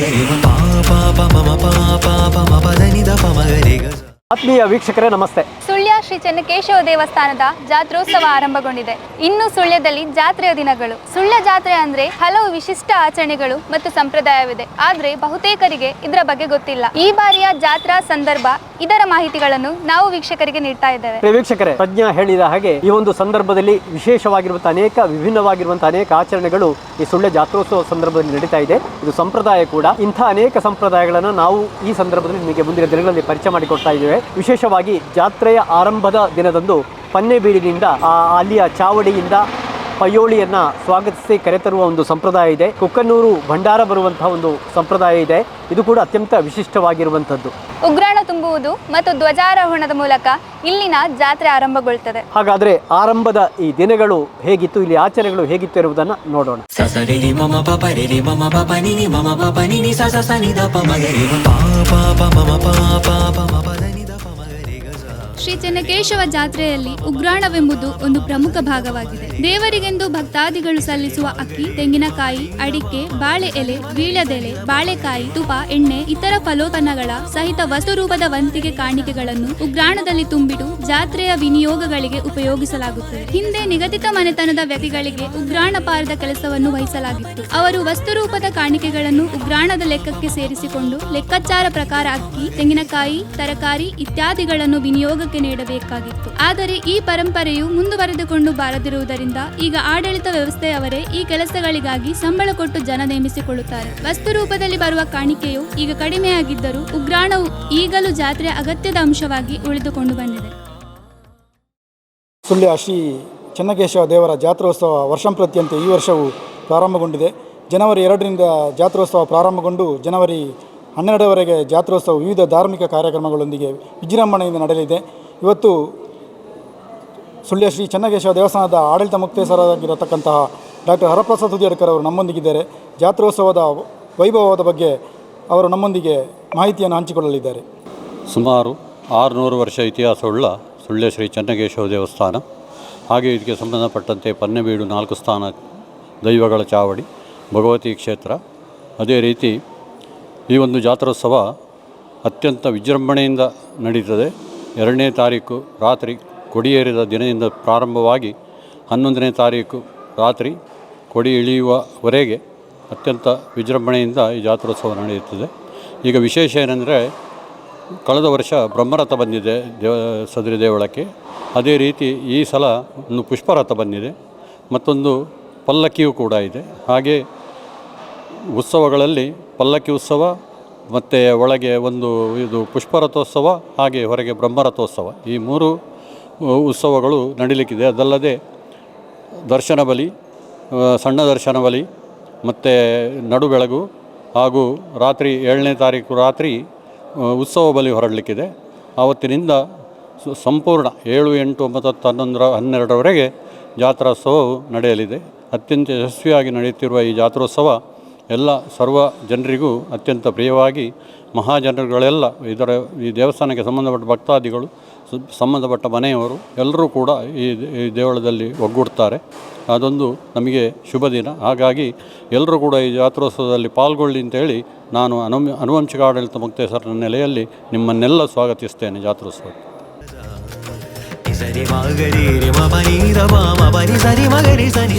ga re ma pa pa pa ma ma pa pa pa ma pa da ni da pa ma ga re ga sa. ಆತ್ಮೀಯ ವೀಕ್ಷಕರೇ ನಮಸ್ತೆ ಶ್ರೀ ಚೆನ್ನಕೇಶವ ದೇವಸ್ಥಾನದ ಜಾತ್ರೋತ್ಸವ ಆರಂಭಗೊಂಡಿದೆ. ಇನ್ನು ಸುಳ್ಯದಲ್ಲಿ ಜಾತ್ರೆಯ ದಿನಗಳು. ಸುಳ್ಯ ಜಾತ್ರೆ ಅಂದ್ರೆ ಹಲವು ವಿಶಿಷ್ಟ ಆಚರಣೆಗಳು ಮತ್ತು ಸಂಪ್ರದಾಯವಿದೆ. ಆದ್ರೆ ಬಹುತೇಕರಿಗೆ ಇದರ ಬಗ್ಗೆ ಗೊತ್ತಿಲ್ಲ. ಈ ಬಾರಿಯ ಜಾತ್ರಾ ಸಂದರ್ಭ ಇದರ ಮಾಹಿತಿಗಳನ್ನು ನಾವು ವೀಕ್ಷಕರಿಗೆ ನೀಡ್ತಾ ಇದ್ದೇವೆ. ವೀಕ್ಷಕರೇ, ಪ್ರಜ್ಞಾ ಹೇಳಿದ ಹಾಗೆ ಈ ಒಂದು ಸಂದರ್ಭದಲ್ಲಿ ವಿಶೇಷವಾಗಿರುವಂತಹ ಅನೇಕ, ವಿಭಿನ್ನವಾಗಿರುವಂತಹ ಅನೇಕ ಆಚರಣೆಗಳು ಈ ಸುಳ್ಯ ಜಾತ್ರೋತ್ಸವ ಸಂದರ್ಭದಲ್ಲಿ ನಡೀತಾ ಇದೆ. ಇದು ಸಂಪ್ರದಾಯ ಕೂಡ. ಇಂಥ ಅನೇಕ ಸಂಪ್ರದಾಯಗಳನ್ನು ನಾವು ಈ ಸಂದರ್ಭದಲ್ಲಿ ನಿಮಗೆ ಮುಂದಿನ ದಿನಗಳಲ್ಲಿ ಪರಿಚಯ ಮಾಡಿಕೊಡ್ತಾ ಇದ್ದೇವೆ. ವಿಶೇಷವಾಗಿ ಜಾತ್ರೆಯ ಆರಂಭದ ದಿನದಂದು ಪನ್ನೆಬೀಡಿನಿಂದ ಆ ಅಲ್ಲಿಯ ಚಾವಡಿಯಿಂದ ಪಯ್ಯೋಳಿಯನ್ನ ಸ್ವಾಗತಿಸಿ ಕರೆತರುವ ಒಂದು ಸಂಪ್ರದಾಯ ಇದೆ. ಕುಕ್ಕನೂರು ಭಂಡಾರ ಬರುವಂತಹ ಒಂದು ಸಂಪ್ರದಾಯ ಇದೆ. ಇದು ಕೂಡ ಅತ್ಯಂತ ವಿಶಿಷ್ಟವಾಗಿರುವಂಥದ್ದು. ಉಗ್ರಾಣ ತುಂಬುವುದು ಮತ್ತು ಧ್ವಜಾರೋಹಣದ ಮೂಲಕ ಇಲ್ಲಿನ ಜಾತ್ರೆ ಆರಂಭಗೊಳ್ಳುತ್ತದೆ. ಹಾಗಾದ್ರೆ ಆರಂಭದ ಈ ದಿನಗಳು ಹೇಗಿತ್ತು ಇಲ್ಲಿ ಆಚರಣೆಗಳು ಹೇಗಿತ್ತು ಇರುವುದನ್ನು ನೋಡೋಣ. ಶ್ರೀ ಚೆನ್ನಕೇಶವ ಜಾತ್ರೆಯಲ್ಲಿ ಉಗ್ರಾಣವೆಂಬುದು ಒಂದು ಪ್ರಮುಖ ಭಾಗವಾಗಿದೆ. ದೇವರಿಗೆಂದು ಭಕ್ತಾದಿಗಳು ಸಲ್ಲಿಸುವ ಅಕ್ಕಿ, ತೆಂಗಿನಕಾಯಿ, ಅಡಿಕೆ, ಬಾಳೆ ಎಲೆ ವೀಳ್ಯದೆಲೆ ಬಾಳೆಕಾಯಿ ತುಪ ಎಣ್ಣೆ, ಇತರ ಫಲೋತ್ಪನ್ನಗಳ ಸಹಿತ ವಸ್ತು ರೂಪದ ವಂತಿಗೆ ಕಾಣಿಕೆಗಳನ್ನು ಉಗ್ರಾಣದಲ್ಲಿ ತುಂಬಿಡು ಜಾತ್ರೆಯ ವಿನಿಯೋಗಗಳಿಗೆ ಉಪಯೋಗಿಸಲಾಗುತ್ತದೆ. ಹಿಂದೆ ನಿಗದಿತ ಮನೆತನದ ವ್ಯಕ್ತಿಗಳಿಗೆ ಉಗ್ರಾಣ ಪಾರದ ಕೆಲಸವನ್ನು ವಹಿಸಲಾಗಿತ್ತು. ಅವರು ವಸ್ತು ರೂಪದ ಕಾಣಿಕೆಗಳನ್ನು ಉಗ್ರಾಣದ ಲೆಕ್ಕಕ್ಕೆ ಸೇರಿಸಿಕೊಂಡು ಲೆಕ್ಕಾಚಾರ ಪ್ರಕಾರ ಅಕ್ಕಿ, ತೆಂಗಿನಕಾಯಿ, ತರಕಾರಿ ಇತ್ಯಾದಿಗಳನ್ನು ವಿನಿಯೋಗಕ್ಕೆ ನೀಡಬೇಕಾಗಿತ್ತು. ಆದರೆ ಈ ಪರಂಪರೆಯು ಮುಂದುವರೆದುಕೊಂಡು ಬಾರದಿರುವುದರಿಂದ ಈಗ ಆಡಳಿತ ವ್ಯವಸ್ಥೆಯವರೇ ಈ ಕೆಲಸಗಳಿಗಾಗಿ ಸಂಬಳ ಕೊಟ್ಟು ಜನ ನೇಮಿಸಿಕೊಳ್ಳುತ್ತಾರೆ. ವಸ್ತು ರೂಪದಲ್ಲಿ ಬರುವ ಕಾಣಿಕೆಯು ಈಗ ಕಡಿಮೆಯಾಗಿದ್ದರೂ ಉಗ್ರಾಣವು ಈಗಲೂ ಜಾತ್ರೆ ಅಗತ್ಯದ ಅಂಶವಾಗಿ ಉಳಿದುಕೊಂಡು ಬಂದಿದೆ. ಸುಳ್ಯ ಶ್ರೀ ಚೆನ್ನಕೇಶವ ದೇವರ ಜಾತ್ರೋತ್ಸವ ವರ್ಷಂಪ್ರತಿಯಂತೆ ಈ ವರ್ಷವೂ ಪ್ರಾರಂಭಗೊಂಡಿದೆ. ಜನವರಿ ಎರಡರಿಂದ ಜಾತ್ರೋತ್ಸವ ಪ್ರಾರಂಭಗೊಂಡು ಜನವರಿ ಹನ್ನೆರಡರವರೆಗೆ ಜಾತ್ರೋತ್ಸವ ವಿವಿಧ ಧಾರ್ಮಿಕ ಕಾರ್ಯಕ್ರಮಗಳೊಂದಿಗೆ ವಿಜೃಂಭಣೆಯಿಂದ ನಡೆಯಲಿದೆ. ಇವತ್ತು ಸುಳ್ಯ ಶ್ರೀ ಚೆನ್ನಕೇಶವ ದೇವಸ್ಥಾನದ ಆಡಳಿತ ಮುಕ್ತೇಶ್ವರಾಗಿರತಕ್ಕಂತಹ ಡಾಕ್ಟರ್ ಹರಪ್ರಸಾದ್ ಹುದಿಯಡ್ಕರ್ ಅವರು ನಮ್ಮೊಂದಿಗಿದ್ದಾರೆ. ಜಾತ್ರೋತ್ಸವದ ವೈಭವದ ಬಗ್ಗೆ ಅವರು ನಮ್ಮೊಂದಿಗೆ ಮಾಹಿತಿಯನ್ನು ಹಂಚಿಕೊಳ್ಳಲಿದ್ದಾರೆ. ಸುಮಾರು ಆರುನೂರು ವರ್ಷ ಇತಿಹಾಸವುಳ್ಳ ಸುಳ್ಯ ಶ್ರೀ ಚೆನ್ನಕೇಶವ ದೇವಸ್ಥಾನ, ಹಾಗೆ ಇದಕ್ಕೆ ಸಂಬಂಧಪಟ್ಟಂತೆ ಪನ್ನೆಬೀಡು ನಾಲ್ಕು ಸ್ಥಾನ ದೈವಗಳ ಚಾವಡಿ, ಭಗವತಿ ಕ್ಷೇತ್ರ. ಅದೇ ರೀತಿ ಈ ಒಂದು ಜಾತ್ರೋತ್ಸವ ಅತ್ಯಂತ ವಿಜೃಂಭಣೆಯಿಂದ ನಡೀತದೆ. ಎರಡನೇ ತಾರೀಕು ರಾತ್ರಿ ಕೊಡಿಯೇರಿದ ದಿನದಿಂದ ಪ್ರಾರಂಭವಾಗಿ ಹನ್ನೊಂದನೇ ತಾರೀಕು ರಾತ್ರಿ ಕೊಡಿ ಇಳಿಯುವವರೆಗೆ ಅತ್ಯಂತ ವಿಜೃಂಭಣೆಯಿಂದ ಈ ಜಾತ್ರೋತ್ಸವ ನಡೆಯುತ್ತದೆ. ಈಗ ವಿಶೇಷ ಏನೆಂದರೆ ಕಳೆದ ವರ್ಷ ಬ್ರಹ್ಮರಥ ಬಂದಿದೆ ದೇವ, ಸದರಿ ದೇವಳಕ್ಕೆ. ಅದೇ ರೀತಿ ಈ ಸಲ ಒಂದು ಪುಷ್ಪರಥ ಬಂದಿದೆ. ಮತ್ತೊಂದು ಪಲ್ಲಕ್ಕಿಯೂ ಕೂಡ ಇದೆ. ಹಾಗೆ ಉತ್ಸವಗಳಲ್ಲಿ ಪಲ್ಲಕ್ಕಿ ಉತ್ಸವ ಮತ್ತು ಒಳಗೆ ಒಂದು ಇದು ಪುಷ್ಪರಥೋತ್ಸವ, ಹಾಗೆ ಹೊರಗೆ ಬ್ರಹ್ಮರಥೋತ್ಸವ. ಈ ಮೂರು ಉತ್ಸವಗಳು ನಡೀಲಿಕ್ಕಿದೆ. ಅದಲ್ಲದೆ ದರ್ಶನ ಬಲಿ ಸಣ್ಣ ದರ್ಶನ ಬಲಿ, ಮತ್ತು ನಡುಬೆಳಗು ಹಾಗೂ ರಾತ್ರಿ ಏಳನೇ ತಾರೀಕು ರಾತ್ರಿ ಉತ್ಸವ ಬಲಿ ಹೊರಡಲಿಕ್ಕಿದೆ. ಆವತ್ತಿನಿಂದ ಸಂಪೂರ್ಣ ಏಳು, ಎಂಟು ಒಂಬತ್ತು ಹತ್ತು ಹನ್ನೊಂದರ, ಹನ್ನೆರಡರವರೆಗೆ ಜಾತ್ರೋತ್ಸವವು ನಡೆಯಲಿದೆ. ಅತ್ಯಂತ ಯಶಸ್ವಿಯಾಗಿ ನಡೆಯುತ್ತಿರುವ ಈ ಜಾತ್ರೋತ್ಸವ ಎಲ್ಲ ಸರ್ವ ಜನರಿಗೂ ಅತ್ಯಂತ ಪ್ರಿಯವಾಗಿ ಮಹಾಜನರುಗಳೆಲ್ಲ ಇದರ ಈ ದೇವಸ್ಥಾನಕ್ಕೆ ಸಂಬಂಧಪಟ್ಟ ಭಕ್ತಾದಿಗಳು ಸಂಬಂಧಪಟ್ಟ ಮನೆಯವರು ಎಲ್ಲರೂ ಕೂಡ ಈ ಈ ದೇವಳದಲ್ಲಿ ಒಗ್ಗೂಡ್ತಾರೆ. ಅದೊಂದು ನಮಗೆ ಶುಭ ದಿನ. ಹಾಗಾಗಿ ಎಲ್ಲರೂ ಕೂಡ ಈ ಜಾತ್ರೋತ್ಸವದಲ್ಲಿ ಪಾಲ್ಗೊಳ್ಳಿ ಅಂತೇಳಿ ನಾನು ಅನು ಅನುವಂಶಿಕ ಆಡಳಿತ ಮುಕ್ತೇಶ್ವರನ ನೆಲೆಯಲ್ಲಿ ನಿಮ್ಮನ್ನೆಲ್ಲ ಸ್ವಾಗತಿಸ್ತೇನೆ ಜಾತ್ರೋತ್ಸವಕ್ಕೆ.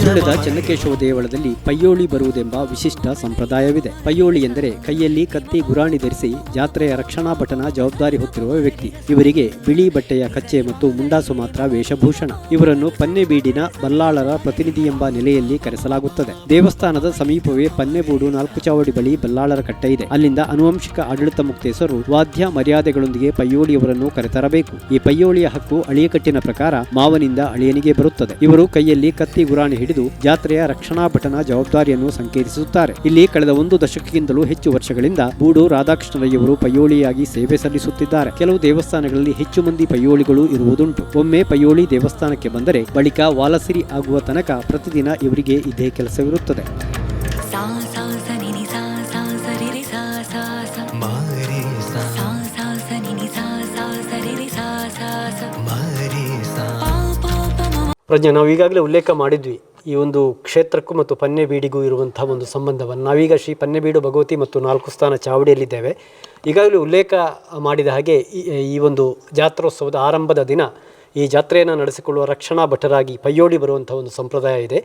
ಸುಳ್ಯದ ಚನ್ನಕೇಶವ ದೇವಳದಲ್ಲಿ ಪಯ್ಯೋಳಿ ಬರುವುದೆಂಬ ವಿಶಿಷ್ಟ ಸಂಪ್ರದಾಯವಿದೆ. ಪಯ್ಯೋಳಿ ಎಂದರೆ ಕೈಯಲ್ಲಿ ಕತ್ತಿ ಗುರಾಣಿ ಧರಿಸಿ ಜಾತ್ರೆಯ ರಕ್ಷಣಾ ಪಠನ ಜವಾಬ್ದಾರಿ ಹೊತ್ತಿರುವ ವ್ಯಕ್ತಿ. ಇವರಿಗೆ ಬಿಳಿ ಬಟ್ಟೆಯ ಕಚ್ಚೆ ಮತ್ತು ಮುಂಡಾಸು ಮಾತ್ರ ವೇಷಭೂಷಣ. ಇವರನ್ನು ಪನ್ನೆಬೀಡಿನ ಬಲ್ಲಾಳರ ಪ್ರತಿನಿಧಿ ಎಂಬ ನೆಲೆಯಲ್ಲಿ ಕರೆಸಲಾಗುತ್ತದೆ. ದೇವಸ್ಥಾನದ ಸಮೀಪವೇ ಪನ್ನೆಬೂಡು ನಾಲ್ಕು ಚಾವಡಿ ಬಳಿ ಬಲ್ಲಾಳರ ಕಟ್ಟೆ ಇದೆ. ಅಲ್ಲಿಂದ ಅನುವಂಶಿಕ ಆಡಳಿತ ಮುಕ್ತೇಸರು ವಾದ್ಯ ಮರ್ಯಾದೆಗಳೊಂದಿಗೆ ಪಯ್ಯೋಳಿಯವರನ್ನು ಕರೆತರಬೇಕು. ಈ ಪಯ್ಯೋಳಿಯ ಹಕ್ಕು ಅಳಿಯಕಟ್ಟಿನ ಪ್ರಕಾರ ಮಾವನಿಂದ ಅಳಿಯನಿಗೆ ಬರುತ್ತದೆ. ಇವರು ಕೈಯಲ್ಲಿ ಕತ್ತಿ ಗುರಾಣಿ ಹಿಡಿದು ಜಾತ್ರೆಯ ರಕ್ಷಣಾ ಭಟನ ಜವಾಬ್ದಾರಿಯನ್ನು ಸಂಕೇತಿಸುತ್ತಾರೆ. ಇಲ್ಲಿ ಕಳೆದ ಒಂದು ದಶಕಕ್ಕಿಂತಲೂ ಹೆಚ್ಚು ವರ್ಷಗಳಿಂದ ಬೂಡು ರಾಧಾಕೃಷ್ಣರಯ್ಯವರು ಪಯ್ಯೋಳಿಯಾಗಿ ಸೇವೆ ಸಲ್ಲಿಸುತ್ತಿದ್ದಾರೆ. ಕೆಲವು ದೇವಸ್ಥಾನಗಳಲ್ಲಿ ಹೆಚ್ಚು ಮಂದಿ ಪಯ್ಯೋಳಿಗಳು ಇರುವುದುಂಟು. ಒಮ್ಮೆ ಪಯ್ಯೋಳಿ ದೇವಸ್ಥಾನಕ್ಕೆ ಬಂದರೆ ಬಳಿಕ ವಾಲಸಿರಿ ಆಗುವ ತನಕ ಪ್ರತಿದಿನ ಇವರಿಗೆ ಇದೇ ಕೆಲಸವಿರುತ್ತದೆ. ಪ್ರಜ್ಞೆ, ನಾವು ಈಗಾಗಲೇ ಉಲ್ಲೇಖ ಮಾಡಿದ್ವಿ ಈ ಒಂದು ಕ್ಷೇತ್ರಕ್ಕೂ ಮತ್ತು ಪನ್ನೆಬೀಡಿಗೂ ಇರುವಂತಹ ಒಂದು ಸಂಬಂಧವನ್ನು. ನಾವೀಗ ಶ್ರೀ ಪನ್ನೆಬೀಡು ಭಗವತಿ ಮತ್ತು ನಾಲ್ಕು ಸ್ಥಾನ ಚಾವಡಿಯಲ್ಲಿದ್ದೇವೆ. ಈಗಾಗಲೇ ಉಲ್ಲೇಖ ಮಾಡಿದ ಹಾಗೆ ಈ- ಈ ಒಂದು ಜಾತ್ರೋತ್ಸವದ ಆರಂಭದ ದಿನ ಈ ಜಾತ್ರೆಯನ್ನು ನಡೆಸಿಕೊಳ್ಳುವ ರಕ್ಷಣಾ ಭಟರಾಗಿ ಪಯ್ಯೋಳಿ ಬರುವಂಥ ಒಂದು ಸಂಪ್ರದಾಯ ಇದೆ.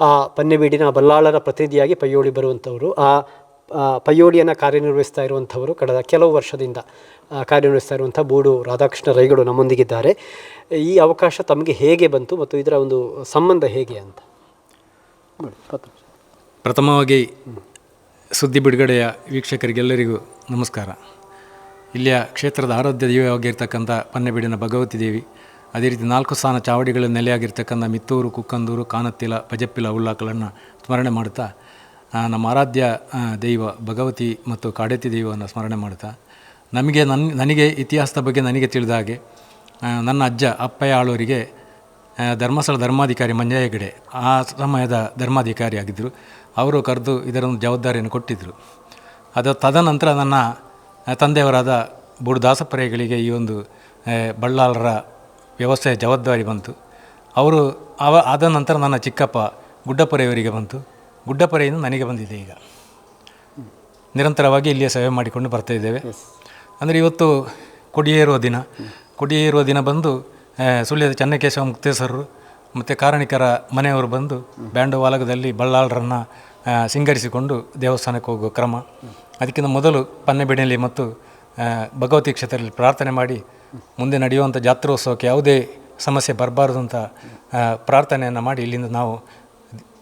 ಆ ಪನ್ನೆಬೀಡಿನ ಬಲ್ಲಾಳರ ಪ್ರತಿನಿಧಿಯಾಗಿ ಪಯ್ಯೋಳಿ ಬರುವಂಥವರು. ಆ ಆ, ಪಯ್ಯೋಳಿಯನ್ನು ಕಾರ್ಯನಿರ್ವಹಿಸ್ತಾ ಇರುವಂಥವರು ಕಳೆದ ಕೆಲವು ವರ್ಷದಿಂದ ಕಾರ್ಯನಿರ್ವಹಿಸ್ತಾ ಇರುವಂಥ ಬೂಡು ರಾಧಾಕೃಷ್ಣ ರೈಗಳು ನಮ್ಮೊಂದಿಗಿದ್ದಾರೆ. ಈ ಅವಕಾಶ ತಮಗೆ ಹೇಗೆ ಬಂತು ಮತ್ತು ಇದರ ಒಂದು ಸಂಬಂಧ ಹೇಗೆ ಅಂತ? ಪ್ರಥಮವಾಗಿ ಸುದ್ದಿ ಬಿಡುಗಡೆಯ ವೀಕ್ಷಕರಿಗೆಲ್ಲರಿಗೂ ನಮಸ್ಕಾರ. ಇಲ್ಲಿಯ ಕ್ಷೇತ್ರದ ಆರಾಧ್ಯ ದೇವಿಯಾಗಿರ್ತಕ್ಕಂಥ ಪನ್ನೆಬೀಡಿನ ಭಗವತಿ ದೇವಿ ಅದೇ ರೀತಿ ನಾಲ್ಕು ಸ್ಥಾನ ಚಾವಡಿಗಳ ನೆಲೆಯಾಗಿರ್ತಕ್ಕಂಥ ಮಿತ್ತೂರು ಕುಕ್ಕಂದೂರು ಕಾನತ್ತಿಲ ಪಜಪ್ಪಿಲ ಉಲ್ಲಾಕಗಳನ್ನು ಸ್ಮರಣೆ ಮಾಡುತ್ತಾ ನಮ್ಮ ಆರಾಧ್ಯ ದೈವ ಭಗವತಿ ಮತ್ತು ಕಾಡೆತಿ ದೈವವನ್ನು ಸ್ಮರಣೆ ಮಾಡುತ್ತಾ, ನಮಗೆ ನನ್ನ ನನಗೆ ಇತಿಹಾಸದ ಬಗ್ಗೆ ನನಗೆ ತಿಳಿದ ಹಾಗೆ ನನ್ನ ಅಜ್ಜ, ಅಪ್ಪಯ್ಯ ಆಳೂರಿಗೆ ಧರ್ಮಸ್ಥಳ ಧರ್ಮಾಧಿಕಾರಿ ಮಂಜಯ್ಯ ಆ ಸಮಯದ ಧರ್ಮಾಧಿಕಾರಿ ಆಗಿದ್ದರು ಅವರು ಕರೆದು ಇದರ ಒಂದು ಜವಾಬ್ದಾರಿಯನ್ನು ಕೊಟ್ಟಿದ್ದರು ಅದು ತದನಂತರ ನನ್ನ ತಂದೆಯವರಾದ ಬುಡು ದಾಸಪರೆಗಳಿಗೆ ಈ ಒಂದು ಬಳ್ಳಾಲರ ವ್ಯವಸ್ಥೆಯ ಜವಾಬ್ದಾರಿ ಬಂತು. ಅವರು ಅವ, ಆದ ನಂತರ ನನ್ನ ಚಿಕ್ಕಪ್ಪ ಗುಡ್ಡಪ್ಪರೆಯವರಿಗೆ ಬಂತು. ಗುಡ್ಡಪರೆಯಿಂದ ನನಗೆ ಬಂದಿದೆ ಈಗ. ನಿರಂತರವಾಗಿ ಇಲ್ಲಿಯೇ ಸೇವೆ ಮಾಡಿಕೊಂಡು ಬರ್ತಾ ಇದ್ದೇವೆ. ಅಂದರೆ ಇವತ್ತು ಕೊಡಿಯೇರುವ ದಿನ. ಕೊಡಿಯೇರುವ ದಿನ ಬಂದು ಸುಳ್ಯದ ಚನ್ನಕೇಶವ ಮುಕ್ತೇಶ್ವರರು ಮತ್ತು ಕಾರಣಿಕರ ಮನೆಯವರು ಬಂದು ಬ್ಯಾಂಡು ವಾಲಗದಲ್ಲಿ ಬಳ್ಳಾಳರನ್ನು ಸಿಂಗರಿಸಿಕೊಂಡು ದೇವಸ್ಥಾನಕ್ಕೆ ಹೋಗುವ ಕ್ರಮ. ಅದಕ್ಕಿಂತ ಮೊದಲು ಪನ್ನೆಬೇಡಿಯಲ್ಲಿ ಮತ್ತು ಭಗವತಿ ಕ್ಷೇತ್ರದಲ್ಲಿ ಪ್ರಾರ್ಥನೆ ಮಾಡಿ ಮುಂದೆ ನಡೆಯುವಂಥ ಜಾತ್ರೋತ್ಸವಕ್ಕೆ ಯಾವುದೇ ಸಮಸ್ಯೆ ಬರಬಾರ್ದು ಅಂತ ಪ್ರಾರ್ಥನೆಯನ್ನು ಮಾಡಿ ಇಲ್ಲಿಂದ ನಾವು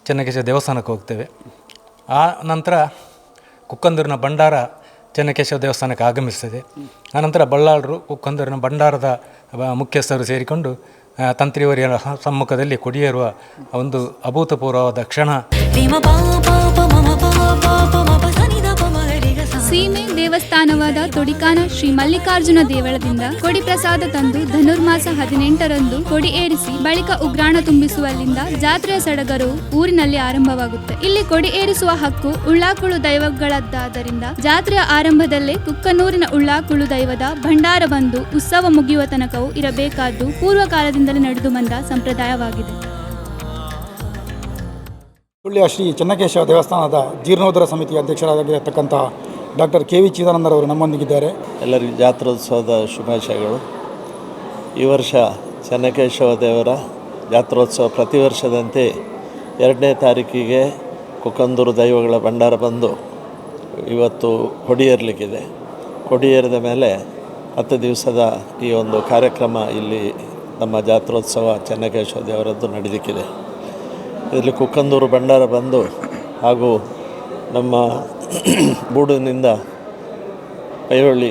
ಚೆನ್ನಕೇಶವ ದೇವಸ್ಥಾನಕ್ಕೆ ಹೋಗ್ತೇವೆ. ಆ ನಂತರ ಕುಕ್ಕಂದೂರಿನ ಭಂಡಾರ ಚೆನ್ನಕೇಶವ ದೇವಸ್ಥಾನಕ್ಕೆ ಆಗಮಿಸ್ತದೆ. ಆನಂತರ ಬಳ್ಳಾಳರು ಕುಕ್ಕಂದೂರಿನ ಭಂಡಾರದ ಮುಖ್ಯಸ್ಥರು ಸೇರಿಕೊಂಡು ತಂತ್ರಿಯವರಿಯ ಸಮ್ಮುಖದಲ್ಲಿ ಕೊಡಿಯೇರುವ ಒಂದು ಅಭೂತಪೂರ್ವವಾದ ಕ್ಷಣ. ಸೀಮೆ ದೇವಸ್ಥಾನವಾದ ತೊಡಿಕಾನ ಶ್ರೀ ಮಲ್ಲಿಕಾರ್ಜುನ ದೇವಳದಿಂದ ಕೊಡಿ ಪ್ರಸಾದ ತಂದು ಧನುರ್ಮಾಸ ಹದಿನೆಂಟರಂದು ಕೊಡಿ ಏರಿಸಿ ಬಳಿಕ ಉಗ್ರಾಣ ತುಂಬಿಸುವಲ್ಲಿಂದ ಜಾತ್ರೆಯ ಸಡಗರವು ಊರಿನಲ್ಲಿ ಆರಂಭವಾಗುತ್ತೆ. ಇಲ್ಲಿ ಕೊಡಿ ಏರಿಸುವ ಹಕ್ಕು ಉಳ್ಳಾಕುಳು ದೈವಗಳದ್ದಾದ್ದರಿಂದ ಜಾತ್ರೆಯ ಆರಂಭದಲ್ಲೇ ಕುಕ್ಕನೂರಿನ ಉಳ್ಳಾಕುಳು ದೈವದ ಭಂಡಾರ ಬಂದು ಉತ್ಸವ ಮುಗಿಯುವ ತನಕವೂ ಇರಬೇಕಾದ್ದು ಪೂರ್ವ ಕಾಲದಿಂದಲೇ ನಡೆದು ಬಂದ ಸಂಪ್ರದಾಯವಾಗಿದೆ. ಸುಳ್ಯ ಶ್ರೀ ಚೆನ್ನಕೇಶವ ದೇವಸ್ಥಾನದ ಜೀರ್ಣೋದ್ಧಾರ ಸಮಿತಿ ಅಧ್ಯಕ್ಷರಾಗಿರತಕ್ಕಂಥ ಡಾಕ್ಟರ್ ಕೆ ವಿ ಚಿದಾನಂದರವರು ನಮ್ಮೊಂದಿಗಿದ್ದಾರೆ. ಎಲ್ಲರಿಗೂ ಜಾತ್ರೋತ್ಸವದ ಶುಭಾಶಯಗಳು. ಈ ವರ್ಷ ಚೆನ್ನಕೇಶವ ದೇವರ ಜಾತ್ರೋತ್ಸವ ಪ್ರತಿ ವರ್ಷದಂತೆ ಎರಡನೇ ತಾರೀಕಿಗೆ ಕುಕಂದೂರು ದೈವಗಳ ಭಂಡಾರ ಬಂದು ಇವತ್ತು ಕೊಡಿಯೇರಲಿಕ್ಕಿದೆ. ಕೊಡಿಯೇರಿದ ಮೇಲೆ ಹತ್ತು ದಿವಸದ ಈ ಒಂದು ಕಾರ್ಯಕ್ರಮ ಇಲ್ಲಿ ನಮ್ಮ ಜಾತ್ರೋತ್ಸವ ಚೆನ್ನಕೇಶವ ದೇವರದ್ದು ನಡೆದಿಕ್ಕಿದೆ ಇದರಲ್ಲಿ ಕುಕ್ಕಂದೂರು ಭಂಡಾರ ಬಂದು ಹಾಗೂ ನಮ್ಮ ಬೂಡಿನಿಂದ ಐರೋಳಿ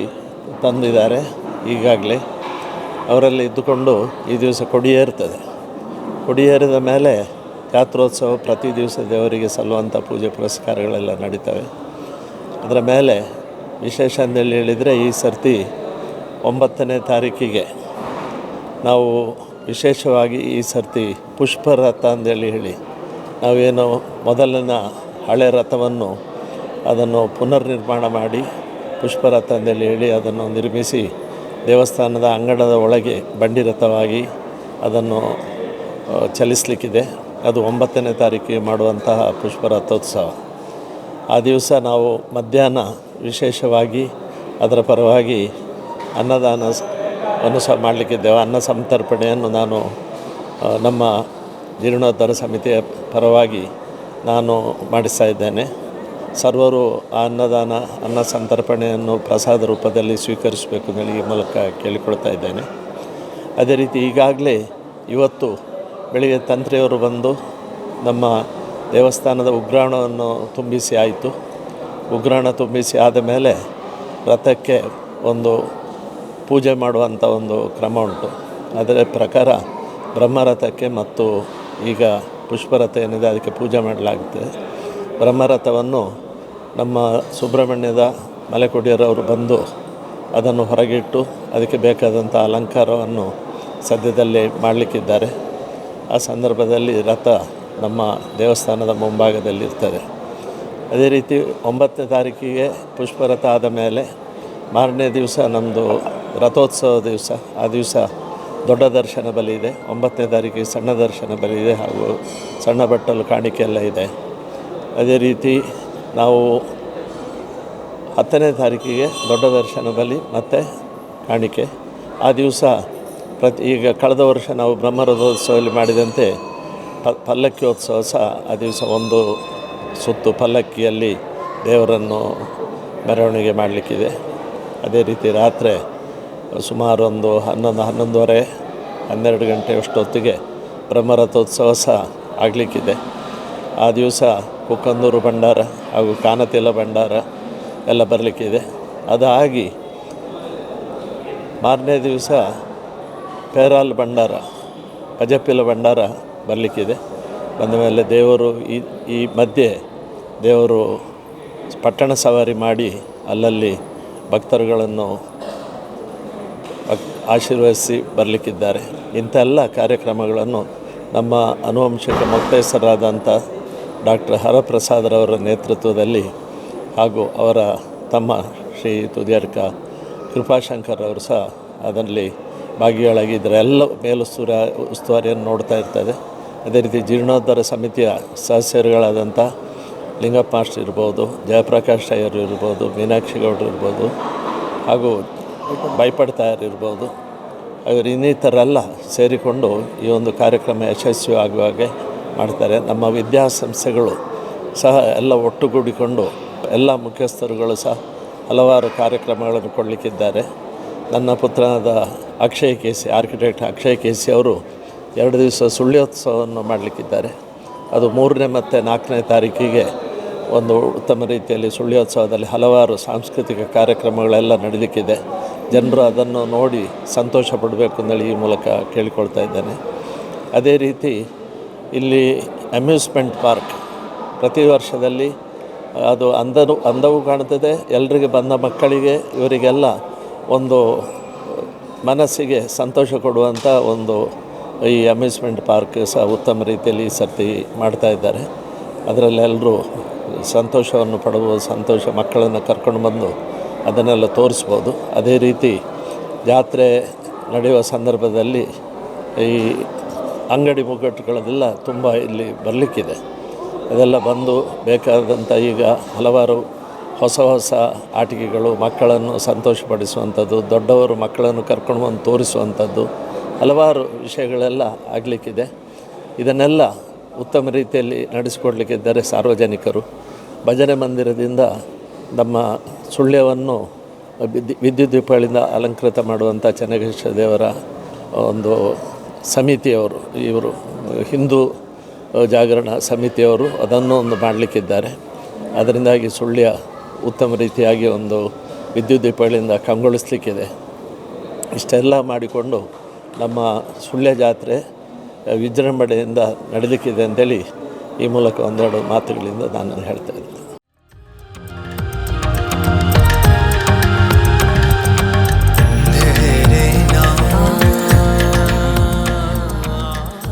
ತಂದಿದ್ದಾರೆ, ಈಗಾಗಲೇ. ಅವರಲ್ಲಿ ಇದ್ದುಕೊಂಡು ಈ ದಿವಸ ಕೊಡಿಯೇರ್ತದೆ. ಕೊಡಿಯೇರಿದ ಮೇಲೆ ಜಾತ್ರೋತ್ಸವ ಪ್ರತಿ ದಿವಸ ದೇವರಿಗೆ ಸಲ್ಲುವಂಥ ಪೂಜೆ ಪುರಸ್ಕಾರಗಳೆಲ್ಲ ನಡೀತವೆ. ಅದರ ಮೇಲೆ ವಿಶೇಷ ಅಂತೇಳಿ ಹೇಳಿದರೆ ಈ ಸರ್ತಿ ಒಂಬತ್ತನೇ ತಾರೀಕಿಗೆ ನಾವು ವಿಶೇಷವಾಗಿ ಈ ಸರ್ತಿ ಪುಷ್ಪರಥ ಅಂತೇಳಿ ಹೇಳಿ ನಾವೇನು ಮೊದಲಿನ ಹಳೆ ರಥವನ್ನು ಅದನ್ನು ಪುನರ್ನಿರ್ಮಾಣ ಮಾಡಿ ಪುಷ್ಪರಥ ಅಂತೇಳಿ ಹೇಳಿ ಅದನ್ನು ನಿರ್ಮಿಸಿ ದೇವಸ್ಥಾನದ ಅಂಗಣದ ಒಳಗೆ ಬಂಡಿರಥವಾಗಿ ಅದನ್ನು ಚಲಿಸಲಿಕ್ಕಿದೆ. ಅದು ಒಂಬತ್ತನೇ ತಾರೀಕಿಗೆ ಮಾಡುವಂತಹ ಪುಷ್ಪರಥೋತ್ಸವ. ಆ ದಿವಸ ನಾವು ಮಧ್ಯಾಹ್ನ ವಿಶೇಷವಾಗಿ ಅದರ ಪರವಾಗಿ ಅನ್ನದಾನ ಸ- ಅನ್ನು ಸಹ ಮಾಡಲಿಕ್ಕಿದ್ದೇವೆ. ಅನ್ನ ಸಂತರ್ಪಣೆಯನ್ನು ನಾನು ನಮ್ಮ ಜೀರ್ಣೋದ್ಧಾರ ಸಮಿತಿಯ ಪರವಾಗಿ ನಾನು ಮಾಡಿಸ್ತಾ ಇದ್ದೇನೆ. ಸರ್ವರು ಆ ಅನ್ನದಾನ, ಅನ್ನ ಸಂತರ್ಪಣೆಯನ್ನು ಪ್ರಸಾದ ರೂಪದಲ್ಲಿ ಸ್ವೀಕರಿಸಬೇಕು ಅಂತ ಈ ಮೂಲಕ ಕೇಳಿಕೊಳ್ತಾ ಇದ್ದೇನೆ. ಅದೇ ರೀತಿ ಈಗಾಗಲೇ ಇವತ್ತು ಬೆಳಿಗ್ಗೆ ತಂತ್ರಿಯವರು ಬಂದು ನಮ್ಮ ದೇವಸ್ಥಾನದ ಉಗ್ರಾಣವನ್ನು ತುಂಬಿಸಿ ಆಯಿತು. ಉಗ್ರಾಣ ತುಂಬಿಸಿ ಆದ ಮೇಲೆ ರಥಕ್ಕೆ ಒಂದು ಪೂಜೆ ಮಾಡುವಂಥ ಒಂದು ಕ್ರಮ ಉಂಟು. ಅದರ ಪ್ರಕಾರ ಬ್ರಹ್ಮರಥಕ್ಕೆ ಮತ್ತು ಈಗ ಪುಷ್ಪರಥ ಏನಿದೆ ಅದಕ್ಕೆ ಪೂಜೆ ಮಾಡಲಾಗುತ್ತದೆ ಬ್ರಹ್ಮರಥವನ್ನು ನಮ್ಮ ಸುಬ್ರಹ್ಮಣ್ಯದ ಮಲೆಕೊಡಿಯರವರು ಬಂದು ಅದನ್ನು ಹೊರಗಿಟ್ಟು ಅದಕ್ಕೆ ಬೇಕಾದಂಥ ಅಲಂಕಾರವನ್ನು ಸದ್ಯದಲ್ಲೇ ಮಾಡಲಿಕ್ಕಿದ್ದಾರೆ. ಆ ಸಂದರ್ಭದಲ್ಲಿ ರಥ ನಮ್ಮ ದೇವಸ್ಥಾನದ ಮುಂಭಾಗದಲ್ಲಿ ಇರ್ತದೆ. ಅದೇ ರೀತಿ ಒಂಬತ್ತನೇ ತಾರೀಕಿಗೆ ಪುಷ್ಪರಥ ಆದ ಮೇಲೆ ಮಾರನೇ ದಿವಸ ನಮ್ಮದು ರಥೋತ್ಸವ ದಿವಸ. ಆ ದಿವಸ ದೊಡ್ಡ ದರ್ಶನ ಬಲಿ ಇದೆ. ಒಂಬತ್ತನೇ ತಾರೀಕಿಗೆ ಸಣ್ಣ ದರ್ಶನ ಬಲಿ ಇದೆ ಹಾಗೂ ಸಣ್ಣ ಬಟ್ಟಲು ಕಾಣಿಕೆ ಎಲ್ಲ ಇದೆ. ಅದೇ ರೀತಿ ನಾವು ಹತ್ತನೇ ತಾರೀಕಿಗೆ ದೊಡ್ಡ ದರ್ಶನ ಬಲಿ ಮತ್ತು ಕಾಣಿಕೆ. ಆ ದಿವಸ ಪ್ರತಿ ಈಗ ಕಳೆದ ವರ್ಷ ನಾವು ಬ್ರಹ್ಮರಥೋತ್ಸವದಲ್ಲಿ ಮಾಡಿದಂತೆ ಪಲ್ಲಕ್ಕಿಯೋತ್ಸವ ಸಹ ಆ ದಿವಸ ಒಂದು ಸುತ್ತು ಪಲ್ಲಕ್ಕಿಯಲ್ಲಿ ದೇವರನ್ನು ಮೆರವಣಿಗೆ ಮಾಡಲಿಕ್ಕಿದೆ. ಅದೇ ರೀತಿ ರಾತ್ರಿ ಸುಮಾರು ಒಂದು ಹನ್ನೊಂದು, ಹನ್ನೊಂದುವರೆ, ಹನ್ನೆರಡು ಗಂಟೆಯಷ್ಟೊತ್ತಿಗೆ ಬ್ರಹ್ಮರಥೋತ್ಸವ ಸಹ ಆಗಲಿಕ್ಕಿದೆ. ಆ ದಿವಸ ಕುಕ್ಕಂದೂರು ಭಂಡಾರ ಹಾಗೂ ಕಾನತಿಲ ಭಂಡಾರ ಎಲ್ಲ ಬರಲಿಕ್ಕಿದೆ ಅದಾಗಿ ಮಾರನೇ ದಿವಸ ಪೇರಾಲ್ ಭಂಡಾರ ಅಜಪಿಲ ಭಂಡಾರ ಬರಲಿಕ್ಕಿದೆ ಬಂದ ಮೇಲೆ ದೇವರು ಈ ಈ ಮಧ್ಯೆ ದೇವರು ಪಟ್ಟಣ ಸವಾರಿ ಮಾಡಿ ಅಲ್ಲಲ್ಲಿ ಭಕ್ತರುಗಳನ್ನು ಭಕ್- ಆಶೀರ್ವದಿಸಿ ಬರಲಿಕ್ಕಿದ್ದಾರೆ. ಇಂಥ ಎಲ್ಲ ಕಾರ್ಯಕ್ರಮಗಳನ್ನು ನಮ್ಮ ಅನುವಂಶಿಕ ಮೊಕ್ತೇಸರಾದಂಥ ಡಾಕ್ಟರ್ ಹರಪ್ರಸಾದರವರ ನೇತೃತ್ವದಲ್ಲಿ ಹಾಗೂ ಅವರ ತಮ್ಮ ಶ್ರೀ ತುದಿಯಡ್ಕ ಕೃಪಾಶಂಕರ್ ಅವರು ಸಹ ಅದರಲ್ಲಿ ಭಾಗಿಗಳಾಗಿದ್ದರೆ. ಎಲ್ಲ ಮೇಲುಸ್ತುರ ಉಸ್ತುವಾರಿಯನ್ನು ನೋಡ್ತಾ ಇರ್ತದೆ. ಅದೇ ರೀತಿ ಜೀರ್ಣೋದ್ಧಾರ ಸಮಿತಿಯ ಸದಸ್ಯರುಗಳಾದಂಥ ಲಿಂಗಪ್ಪ ಮಾಸ್ಟರ್ ಇರ್ಬೋದು, ಜಯಪ್ರಕಾಶ್ ಅಯ್ಯರ್ ಇರ್ಬೋದು, ಮೀನಾಕ್ಷಿ ಗೌಡರು ಇರ್ಬೋದು ಹಾಗೂ ಬೈಪಡ್ ತಯಾರು ಇರ್ಬೋದು. ಅವರು ಇನ್ನಿತರೆಲ್ಲ ಸೇರಿಕೊಂಡು ಈ ಒಂದು ಕಾರ್ಯಕ್ರಮ ಯಶಸ್ವಿ ಆಗುವ ಹಾಗೆ ಮಾಡ್ತಾರೆ. ನಮ್ಮ ವಿದ್ಯಾಸಂಸ್ಥೆಗಳು ಸಹ ಎಲ್ಲ ಒಟ್ಟುಗೂಡಿಕೊಂಡು ಎಲ್ಲ ಮುಖ್ಯಸ್ಥರುಗಳು ಸಹ ಹಲವಾರು ಕಾರ್ಯಕ್ರಮಗಳನ್ನು ಕೊಡಲಿಕ್ಕಿದ್ದಾರೆ. ನನ್ನ ಪುತ್ರನಾದ Akshay KC architect Akshay KC ಅವರು ಎರಡು ದಿವಸ ಸುಳ್ಯೋತ್ಸವವನ್ನು ಮಾಡಲಿಕ್ಕಿದ್ದಾರೆ. ಅದು ಮೂರನೇ ಮತ್ತು ನಾಲ್ಕನೇ ತಾರೀಕಿಗೆ ಒಂದು ಉತ್ತಮ ರೀತಿಯಲ್ಲಿ ಸುಳ್ಯೋತ್ಸವದಲ್ಲಿ ಹಲವಾರು ಸಾಂಸ್ಕೃತಿಕ ಕಾರ್ಯಕ್ರಮಗಳೆಲ್ಲ ನಡೆದಿಕ್ಕಿದೆ. ಜನರು ಅದನ್ನು ನೋಡಿ ಸಂತೋಷ ಪಡಬೇಕು ಅಂತೇಳಿ ಈ ಮೂಲಕ ಕೇಳಿಕೊಳ್ತಾ ಇದ್ದೇನೆ. ಅದೇ ರೀತಿ ಇಲ್ಲಿ ಅಮ್ಯೂಸ್ಮೆಂಟ್ ಪಾರ್ಕ್ ಪ್ರತಿ ವರ್ಷದಲ್ಲಿ, ಅದು ಅಂದನು, ಅಂದವೂ ಕಾಣ್ತದೆ ಎಲ್ರಿಗೆ ಬಂದ ಮಕ್ಕಳಿಗೆ ಇವರಿಗೆಲ್ಲ ಒಂದು ಮನಸ್ಸಿಗೆ ಸಂತೋಷ ಕೊಡುವಂಥ ಒಂದು ಈ ಅಮ್ಯೂಸ್ಮೆಂಟ್ ಪಾರ್ಕ್ ಸಹ ಉತ್ತಮ ರೀತಿಯಲ್ಲಿ ಈ ಸರ್ತಿ ಮಾಡ್ತಾ ಇದ್ದಾರೆ. ಅದರಲ್ಲಿ ಎಲ್ಲರೂ ಸಂತೋಷವನ್ನು ಪಡಬಹುದು, ಸಂತೋಷ ಮಕ್ಕಳನ್ನು ಕರ್ಕೊಂಡು ಬಂದು ಅದನ್ನೆಲ್ಲ ತೋರಿಸ್ಬೋದು. ಅದೇ ರೀತಿ ಜಾತ್ರೆ ನಡೆಯುವ ಸಂದರ್ಭದಲ್ಲಿ ಈ ಅಂಗಡಿ ಮುಗ್ಗಟ್ಟುಗಳದೆಲ್ಲ ತುಂಬ ಇಲ್ಲಿ ಬರಲಿಕ್ಕಿದೆ. ಅದೆಲ್ಲ ಬಂದು ಬೇಕಾದಂಥ ಈಗ ಹಲವಾರು ಹೊಸ ಹೊಸ ಆಟಿಕೆಗಳು, ಮಕ್ಕಳನ್ನು ಸಂತೋಷಪಡಿಸುವಂಥದ್ದು, ದೊಡ್ಡವರು ಮಕ್ಕಳನ್ನು ಕರ್ಕೊಂಡು ಬಂದು ತೋರಿಸುವಂಥದ್ದು, ಹಲವಾರು ವಿಷಯಗಳೆಲ್ಲ ಆಗಲಿಕ್ಕಿದೆ. ಇದನ್ನೆಲ್ಲ ಉತ್ತಮ ರೀತಿಯಲ್ಲಿ ನಡೆಸಿಕೊಡ್ಲಿಕ್ಕಿದ್ದಾರೆ ಸಾರ್ವಜನಿಕರು ಭಜನೆ ಮಂದಿರದಿಂದ ನಮ್ಮ ಸುಳ್ಯವನ್ನು ವಿದ್ಯು ವಿದ್ಯುತ್ ದೀಪಗಳಿಂದ ಅಲಂಕೃತ ಮಾಡುವಂಥ ಚೆನ್ನಕೇಶ್ವರ ದೇವರ ಒಂದು ಸಮಿತಿಯವರು, ಇವರು, ಹಿಂದೂ ಜಾಗರಣ ಸಮಿತಿಯವರು ಅದನ್ನು ಒಂದು ಮಾಡಲಿಕ್ಕಿದ್ದಾರೆ. ಅದರಿಂದಾಗಿ ಸುಳ್ಯ ಉತ್ತಮ ರೀತಿಯಾಗಿ ಒಂದು ವಿದ್ಯುತ್ ದೀಪಗಳಿಂದ ಕಂಗೊಳಿಸ್ಲಿಕ್ಕಿದೆ. ಇಷ್ಟೆಲ್ಲ ಮಾಡಿಕೊಂಡು ನಮ್ಮ ಸುಳ್ಯ ಜಾತ್ರೆ ವಿಜೃಂಭಣೆಯಿಂದ ನಡೀಲಿಕ್ಕಿದೆ ಅಂತೇಳಿ ಈ ಮೂಲಕ ಒಂದೆರಡು ಮಾತುಗಳಿಂದ ನಾನು ಹೇಳ್ತಾ ಇದ್ದೀನಿ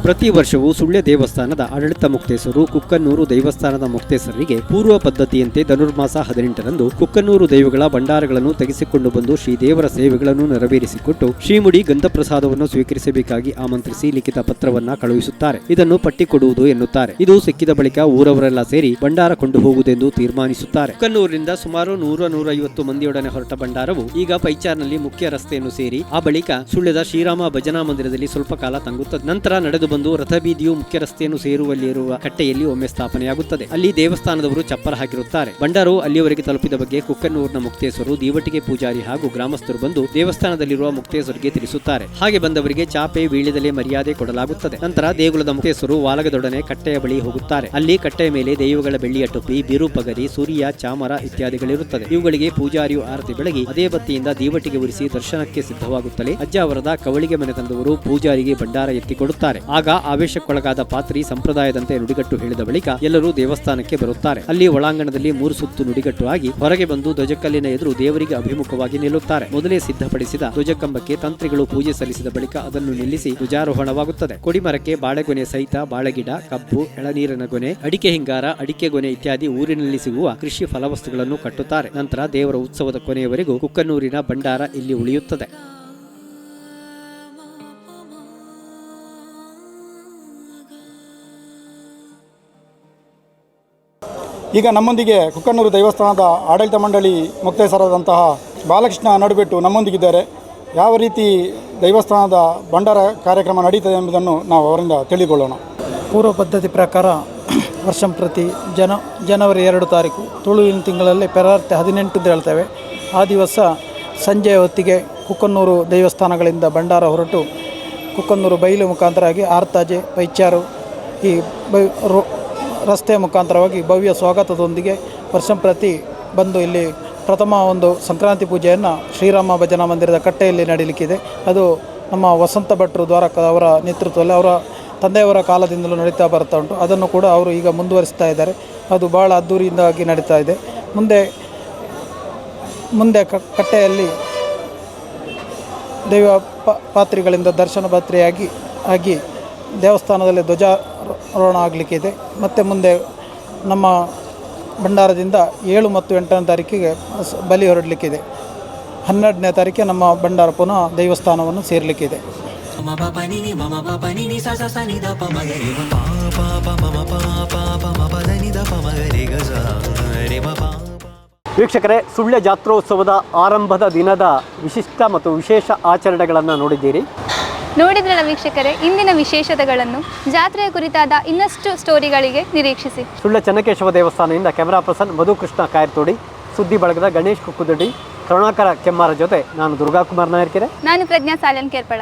ಪ್ರತಿ ವರ್ಷವೂ ಸುಳ್ಯ ದೇವಸ್ಥಾನದ ಆಡಳಿತ ಮುಕ್ತೇಸರು ಕುಕ್ಕನ್ನೂರು ದೇವಸ್ಥಾನದ ಮುಕ್ತೇಸರಿಗೆ ಪೂರ್ವ ಪದ್ಧತಿಯಂತೆ ಧನುರ್ಮಾಸ ಹದಿನೆಂಟರಂದು ಕುಕ್ಕನ್ನೂರು ದೈವಗಳ ಭಂಡಾರಗಳನ್ನು ತೆಗೆಸಿಕೊಂಡು ಬಂದು ಶ್ರೀ ದೇವರ ಸೇವೆಗಳನ್ನು ನೆರವೇರಿಸಿಕೊಟ್ಟು ಶ್ರೀಮುಡಿ ಗಂಧಪ್ರಸಾದವನ್ನು ಸ್ವೀಕರಿಸಬೇಕಾಗಿ ಆಮಂತ್ರಿಸಿ ಲಿಖಿತ ಪತ್ರವನ್ನ ಕಳುಹಿಸುತ್ತಾರೆ. ಇದನ್ನು ಪಟ್ಟಿ ಕೊಡುವುದು ಎನ್ನುತ್ತಾರೆ. ಇದು ಸಿಕ್ಕಿದ ಬಳಿಕ ಊರವರೆಲ್ಲ ಸೇರಿ ಭಂಡಾರ ಕೊಂಡು ಹೋಗುವುದೆಂದು ತೀರ್ಮಾನಿಸುತ್ತಾರೆ. ಕುಕ್ಕನ್ನೂರಿನಿಂದ ಸುಮಾರು ನೂರ ನೂರೈವತ್ತು ಮಂದಿಯೊಡನೆ ಹೊರಟ ಭಂಡಾರವು ಈಗ ಪೈಚಾರ್ನಲ್ಲಿ ಮುಖ್ಯ ರಸ್ತೆಯನ್ನು ಸೇರಿ, ಆ ಬಳಿಕ ಸುಳ್ಯದ ಶ್ರೀರಾಮ ಭಜನಾ ಮಂದಿರದಲ್ಲಿ ಸ್ವಲ್ಪ ಕಾಲ ತಂಗುತ್ತದೆ ನಂತರ ನಡೆದು ಬಂದು ರಥಬೀದಿಯು ಮುಖ್ಯ ರಸ್ತೆಯನ್ನು ಸೇರುವಲ್ಲಿರುವ ಕಟ್ಟೆಯಲ್ಲಿ ಒಮ್ಮೆ ಸ್ಥಾಪನೆಯಾಗುತ್ತದೆ. ಅಲ್ಲಿ ದೇವಸ್ಥಾನದವರು ಚಪ್ಪರ ಹಾಕಿರುತ್ತಾರೆ. ಬಂಡಾರು ಅಲ್ಲಿಯವರೆಗೆ ತಲುಪಿದ ಬಗ್ಗೆ ಕುಕ್ಕನೂರಿನ ಮುಕ್ತೇಶ್ವರು ದೀವಟಿಗೆ ಪೂಜಾರಿ ಹಾಗೂ ಗ್ರಾಮಸ್ಥರು ಬಂದು ದೇವಸ್ಥಾನದಲ್ಲಿರುವ ಮುಕ್ತೇಶ್ವರಿಗೆ ತಿಳಿಸುತ್ತಾರೆ. ಹಾಗೆ ಬಂದವರಿಗೆ ಚಾಪೆ ವೀಳ್ಯದಲ್ಲಿ ಮರ್ಯಾದೆ ಕೊಡಲಾಗುತ್ತದೆ. ನಂತರ ದೇಗುಲದ ಮುಕ್ತೇಶ್ವರು ವಾಲಗದೊಡನೆ ಕಟ್ಟೆಯ ಬಳಿ ಹೋಗುತ್ತಾರೆ. ಅಲ್ಲಿ ಕಟ್ಟೆಯ ಮೇಲೆ ದೈವಗಳ ಬೆಳ್ಳಿಯ ಟೊಪ್ಪಿ ಬಿರುಪಗರಿ ಸೂರ್ಯ, ಚಾಮರ ಇತ್ಯಾದಿಗಳಿರುತ್ತದೆ. ಇವುಗಳಿಗೆ ಪೂಜಾರಿಯು ಆರತಿ ಬೆಳಗಿ ಅದೇ ಬತ್ತಿಯಿಂದ ದೀವಟಿಗೆ ಉರಿಸಿ ದರ್ಶನಕ್ಕೆ ಸಿದ್ಧವಾಗುತ್ತಲೇ ಅಜ್ಜಾವರದ ಕವಳಿಗೆ ಮನೆ ತಂದವರು ಪೂಜಾರಿಗೆ ಭಂಡಾರ ಎತ್ತಿಕೊಡುತ್ತಾರೆ ಆಗ ಆವೇಶಕ್ಕೊಳಗಾದ ಪಾತ್ರಿ ಸಂಪ್ರದಾಯದಂತೆ ನುಡಿಗಟ್ಟು ಹೇಳಿದ ಬಳಿಕ ಎಲ್ಲರೂ ದೇವಸ್ಥಾನಕ್ಕೆ ಬರುತ್ತಾರೆ. ಅಲ್ಲಿ ಒಳಾಂಗಣದಲ್ಲಿ ಮೂರು ಸುತ್ತು ನುಡಿಗಟ್ಟು ಆಗಿ ಹೊರಗೆ ಬಂದು ಧ್ವಜಕಲ್ಲಿನ ಎದುರು ದೇವರಿಗೆ ಅಭಿಮುಖವಾಗಿ ನಿಲ್ಲುತ್ತಾರೆ. ಮೊದಲೇ ಸಿದ್ಧಪಡಿಸಿದ ಧ್ವಜಕಂಬಕ್ಕೆ ತಂತ್ರಿಗಳು ಪೂಜೆ ಸಲ್ಲಿಸಿದ ಬಳಿಕ ಅದನ್ನು ನಿಲ್ಲಿಸಿ ಧ್ವಜಾರೋಹಣವಾಗುತ್ತದೆ ಕೊಡಿಮರಕ್ಕೆ ಬಾಳೆಗೊನೆ ಸಹಿತ ಬಾಳೆಗಿಡ, ಕಬ್ಬು, ಎಳನೀರಿನ ಗೊನೆ, ಅಡಿಕೆ ಹಿಂಗಾರ, ಅಡಿಕೆ ಗೊನೆ ಇತ್ಯಾದಿ ಊರಿನಲ್ಲಿ ಸಿಗುವ ಕೃಷಿ ಫಲವಸ್ತುಗಳನ್ನು ಕಟ್ಟುತ್ತಾರೆ. ನಂತರ ದೇವರ ಉತ್ಸವದ ಕೊನೆಯವರೆಗೂ ಕುಕ್ಕನೂರಿನ ಭಂಡಾರ ಇಲ್ಲಿ ಉಳಿಯುತ್ತದೆ. ಈಗ ನಮ್ಮೊಂದಿಗೆ ಕುಕ್ಕನ್ನೂರು ದೇವಸ್ಥಾನದ ಆಡಳಿತ ಮಂಡಳಿ ಮುಕ್ತೇಸರಾದಂತಹ ಬಾಲಕೃಷ್ಣ ನಡುಬೆಟ್ಟು ನಮ್ಮೊಂದಿಗಿದ್ದಾರೆ. ಯಾವ ರೀತಿ ದೇವಸ್ಥಾನದ ಭಂಡಾರ ಕಾರ್ಯಕ್ರಮ ನಡೀತದೆ ಎಂಬುದನ್ನು ನಾವು ಅವರಿಂದ ತಿಳಿದುಕೊಳ್ಳೋಣ. ಪೂರ್ವ ಪದ್ಧತಿ ಪ್ರಕಾರ ವರ್ಷಂ ಪ್ರತಿ ಜನ, ಜನವರಿ ಎರಡು ತಾರೀಕು ತುಳುವಿನ ತಿಂಗಳಲ್ಲಿ ಪೆರಾರ್ತೆ ಹದಿನೆಂಟು ಹೇಳ್ತೇವೆ. ಆ ದಿವಸ ಸಂಜೆಯ ಹೊತ್ತಿಗೆ ಕುಕ್ಕನ್ನೂರು ದೇವಸ್ಥಾನಗಳಿಂದ ಭಂಡಾರ ಹೊರಟು ಕುಕ್ಕನ್ನೂರು ಬೈಲು ಮುಖಾಂತರವಾಗಿ ಆರ್ತಾಜೆ ಪೈಚಾರು ಈ ಬೈ ರೋ ರಸ್ತೆಯ ಮುಖಾಂತರವಾಗಿ ಭವ್ಯ ಸ್ವಾಗತದೊಂದಿಗೆ ವರ್ಷಂಪ್ರತಿ ಬಂದು ಇಲ್ಲಿ ಪ್ರಥಮ ಒಂದು ಸಂಕ್ರಾಂತಿ ಪೂಜೆಯನ್ನು ಶ್ರೀರಾಮ ಭಜನಾ ಮಂದಿರದ ಕಟ್ಟೆಯಲ್ಲಿ ನಡೀಲಿಕ್ಕಿದೆ. ಅದು ನಮ್ಮ ವಸಂತ ಭಟ್ರು ದ್ವಾರಕ ಅವರ ನೇತೃತ್ವದಲ್ಲಿ ಅವರ ತಂದೆಯವರ ಕಾಲದಿಂದಲೂ ನಡೀತಾ ಬರ್ತಾ ಉಂಟು. ಅದನ್ನು ಕೂಡ ಅವರು ಈಗ ಮುಂದುವರಿಸ್ತಾ ಇದ್ದಾರೆ. ಅದು ಭಾಳ ಅದ್ಧೂರಿಯಿಂದಾಗಿ ನಡೀತಾ ಇದೆ. ಮುಂದೆ ಮುಂದೆ ಕಟ್ಟೆಯಲ್ಲಿ ದೈವ ಪಾತ್ರಿಗಳಿಂದ ದರ್ಶನ ಪಾತ್ರೆಯಾಗಿ, ಆಗಿ ದೇವಸ್ಥಾನದಲ್ಲಿ ಧ್ವಜಾರೋಹಣ ಆಗಲಿಕ್ಕಿದೆ ಮತ್ತು ಮುಂದೆ ನಮ್ಮ ಭಂಡಾರದಿಂದ ಏಳು ಮತ್ತು ಎಂಟನೇ ತಾರೀಕಿಗೆ ಬಲಿ ಹೊರಡಲಿಕ್ಕಿದೆ ಹನ್ನೆರಡನೇ ತಾರೀಕಿಗೆ ನಮ್ಮ ಭಂಡಾರ ಪುನಃ ದೇವಸ್ಥಾನವನ್ನು ಸೇರಲಿಕ್ಕಿದೆ ವೀಕ್ಷಕರೇ ಸುಳ್ಯ ಜಾತ್ರೋತ್ಸವದ ಆರಂಭದ ದಿನದ ವಿಶಿಷ್ಟ ಮತ್ತು ವಿಶೇಷ ಆಚರಣೆಗಳನ್ನು ನೋಡಿದ್ದೀರಿ. ನೋಡಿದ್ರಲ್ಲ ವೀಕ್ಷಕರೇ ಇಂದಿನ ವಿಶೇಷತೆಗಳನ್ನು ಜಾತ್ರೆಯ ಕುರಿತಾದ ಇನ್ನಷ್ಟು ಸ್ಟೋರಿಗಳಿಗೆ ನಿರೀಕ್ಷಿಸಿ. ಸುಳ್ಳ ಚನ್ನಕೇಶವ ದೇವಸ್ಥಾನದಿಂದ ಕ್ಯಾಮರಾ ಪರ್ಸನ್ ಮಧುಕೃಷ್ಣ ಕಾಯರ್ತೋಡಿ ಸುದ್ದಿ ಬಳಗದ ಗಣೇಶ್ ಕುಕ್ಕುದೊಡ್ಡಿ ಕರುಣಾಕರ ಕೆಮ್ಮಾರ ಜೊತೆ ನಾನು ದುರ್ಗಾಕುಮಾರ್ ನಾಯರ್ಕೆರೆ. ನಾನು ಪ್ರಜ್ಞಾ ಸಾಲನ್ ಕೇರ್ಪಳ.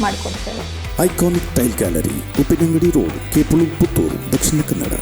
ಮಾಡಿಕೊಡ್ತೇವೆ. Iconic tile gallery Uppinangady road Kepulu Puttur Dakshina Kannada